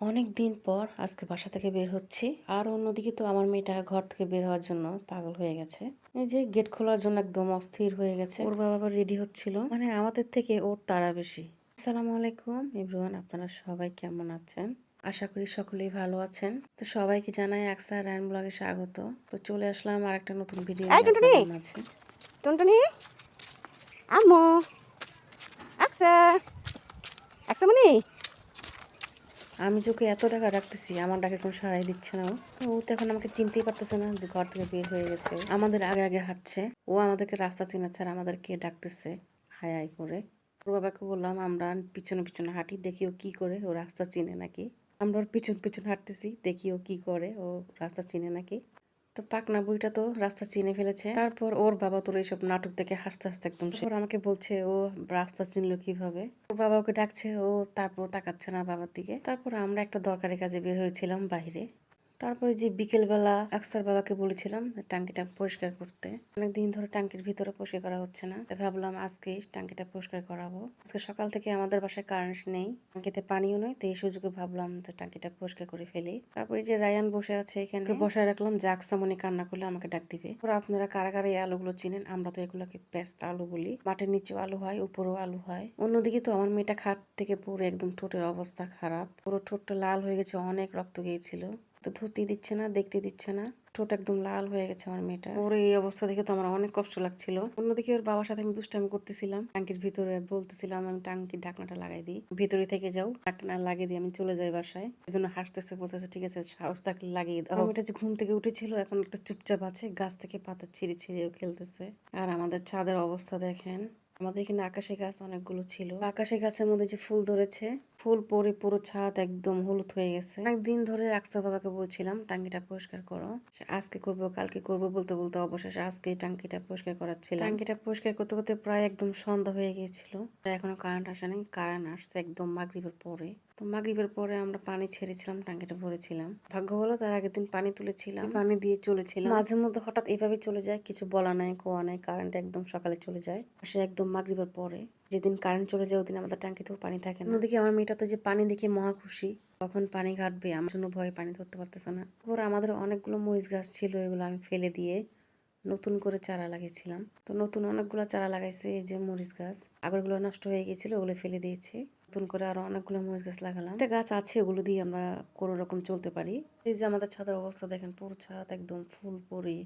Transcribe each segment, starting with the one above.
অনেক দিন পর আজকে বাসা থেকে বের হচ্ছি। আর অন্যদিকে তো আমার মেয়েটা ঘর থেকে বের হওয়ার জন্য পাগল হয়ে গেছে। এই যে গেট খোলার জন্য একদম অস্থির হয়ে গেছে। ওর বাবা আবার রেডি হচ্ছিল। মানে আমাদের থেকে ওর তারা বেশি। আসসালামু আলাইকুম এভরিওয়ান আপনারা সবাই কেমন আছেন? আশা করি সকলেই ভালো আছেন। তো সবাইকে জানাই একসা রায়ন ব্লগে স্বাগত। তো চলে আসলাম আর একটা নতুন ভিডিও এই টুনটুনি! আম্মু! আকসা! আকসা মনি আমি ওকে এত টাকা রাখতেছি, আমার ডাকে কোনো সারাই দিচ্ছে না ও। তো এখন আমাকে চিনতেই পারতেছে না যে ঘর থেকে বের হয়ে গেছে। আমাদের আগে আগে হাঁটছে। ও আমাদেরকে রাস্তা চিনাচ্ছে আর আমাদেরকে ডাকতেছে হাই হাই করে। ওর বাবাকে বললাম, আমরা পিছনে পিছনে হাঁটি, দেখি ও কী করে, ও রাস্তা চিনে নাকি? আমরা ওর পিছন পিছন হাঁটতেছি, দেখি ও কী করে, ও রাস্তা চিনে নাকি? তো পাকনা বইটা তো রাস্তা চিনে ফেলেছে। তারপর ওর বাবা তোর এইসব নাটক দেখে হাসতে হাসতে একদম সে আমাকে বলছে, ও রাস্তা চিনলো কীভাবে? ওর বাবা ওকে ডাকছে, ও তারপর তাকাচ্ছে না বাবার দিকে। তারপর আমরা একটা দরকারি কাজে বের হয়েছিলাম বাইরে। তারপরে যে বিকেলবেলা আকসার বাবাকে বলেছিলাম টাঙ্কিটা পরিষ্কার করতে, অনেকদিন ধরে টাঙ্কির ভিতরে পরিষ্কার করা হচ্ছে না। ভাবলাম আজকে টাঙ্কিটা পরিষ্কার করাবো। আজকে সকাল থেকে আমাদের বাসায় কারেন্ট নেই টাঙ্কিতে পানিও নেই তো এই সুযোগে ভাবলাম যে টাঙ্কিটা পরিষ্কার করে ফেলি। তারপরে যে রায়ান বসে আছে এখানে বসায় রাখলাম যে আকসা মনে কান্না করলে আমাকে ডাক দিবে। ওরা আপনারা কারা কারা এই আলুগুলো চিনেন? আমরা তো এগুলোকে পেস্তা আলু বলি। মাটির নিচেও আলু হয়, উপরেও আলু হয়। অন্যদিকে তো আমার মেয়েটা খাট থেকে পুরো একদম ঠোঁটের অবস্থা খারাপ। পুরো ঠোঁটটা লাল হয়ে গেছে, অনেক রক্ত গিয়েছিল। তো ধরতে দিচ্ছে না দেখতে দিচ্ছে না। ঠোঁট একদম লাল হয়ে গেছে আমার মেয়েটা ওর এই অবস্থা দেখে তো আমার অনেক কষ্ট লাগছিল। অন্যদিকে ওর বাবার সাথে আমি দুষ্টামি করতেছিলাম। টাঙ্কির ভিতরে বলতেছিলাম, আমি টাঙ্কির ঢাকনাটা লাগাই দিই। ভিতরে থেকে যাও, ঢাকনা লাগিয়ে দিয়ে আমি চলে যাই বাসায়। এই জন্য হাসতেছে, বলতেছে, ঠিক আছে, সাহস থাকলে লাগিয়ে দাও। মেয়েটা যে ঘুম থেকে উঠেছিল, এখন একটা চুপচাপ আছে, গাছ থেকে পাতা ছিঁড়ে ছিঁড়েও খেলতেছে। আর আমাদের ছাদের অবস্থা দেখেন, আমাদের এখানে আকাশি গাছ অনেকগুলো ছিল। আকাশে গাছের মধ্যে যে ফুল ধরেছে ফুল পরে পুরো ছাদ একদম হলুদ হয়ে গেছে। অনেকদিন ধরে আকসার বাবাকে বলছিলাম, টাঙ্কিটা পরিষ্কার করো। আজকে করব, কালকে করব বলতে বলতে অবশেষে আজকে টাঙ্কিটা পরিষ্কার করাচ্ছিল টাঙ্কিটা পরিষ্কার করতে করতে প্রায় একদম সন্ধ্যা হয়ে গিয়েছিল। এখনও কারেন্ট আসেনি কারেন্ট আসছে একদম মাগরিবের পরে। তো মাগরিবের পরে আমরা পানি ছেড়েছিলাম, টাঙ্কিটা ভরেছিলাম। ভাগ্য হলো তার আগের দিন পানি তুলেছিলাম, পানি দিয়ে চলেছিলাম। মাঝে মধ্যে হঠাৎ এভাবে চলে যায়, কিছু বলা নাই, কোয়া নাই কারেন্ট একদম সকালে চলে যায় সে একদম মাগরিবের পরে। যেদিন কারেন্ট চলে যায়, ওদিন আমাদের ট্যাঙ্কিতেও পানি থাকে না। অন্যদিকে আমার মেয়েটা তো যে পানি দেখে মহা খুশি। কখন পানি ঘাটবে, আমার জন্য ভয়ে পানি ধরতে পারতেছে না। তারপর আমাদের অনেকগুলো মরিচ গাছ ছিল, এগুলো আমি ফেলে দিয়ে নতুন করে চারা লাগিয়েছিলাম। তো নতুন অনেকগুলো চারা লাগাইছে এই যে মরিচ গাছ। আগরগুলো নষ্ট হয়ে গিয়েছিল ওগুলো ফেলে দিয়েছি। নতুন করে আরও অনেকগুলো মরিচ গাছ লাগালাম। একটা গাছ আছে, ওগুলো দিয়ে আমরা কোনো রকম চলতে পারি। এই যে আমাদের ছাদের অবস্থা দেখেন, পুরো ছাদ একদম ফুল পরে।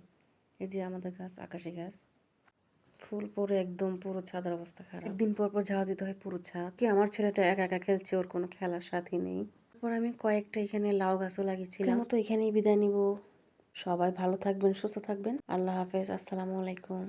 এই যে আমাদের গাছ, আকাশি গাছ। ফুল পরে একদম পুরো ছাদের অবস্থা খারাপ। একদিন পর পর ঝাড়া দিতে হয় পুরো ছাদ। কি আমার ছেলেটা একা একা খেলছে ওর কোনো খেলার সাথী নেই। তারপর আমি কয়েকটা এখানে লাউ গাছও লাগিয়েছিলাম। তো এখানেই বিদায় নিব। সবাই ভালো থাকবেন সুস্থ থাকবেন। আল্লাহ হাফেজ আসসালামু আলাইকুম।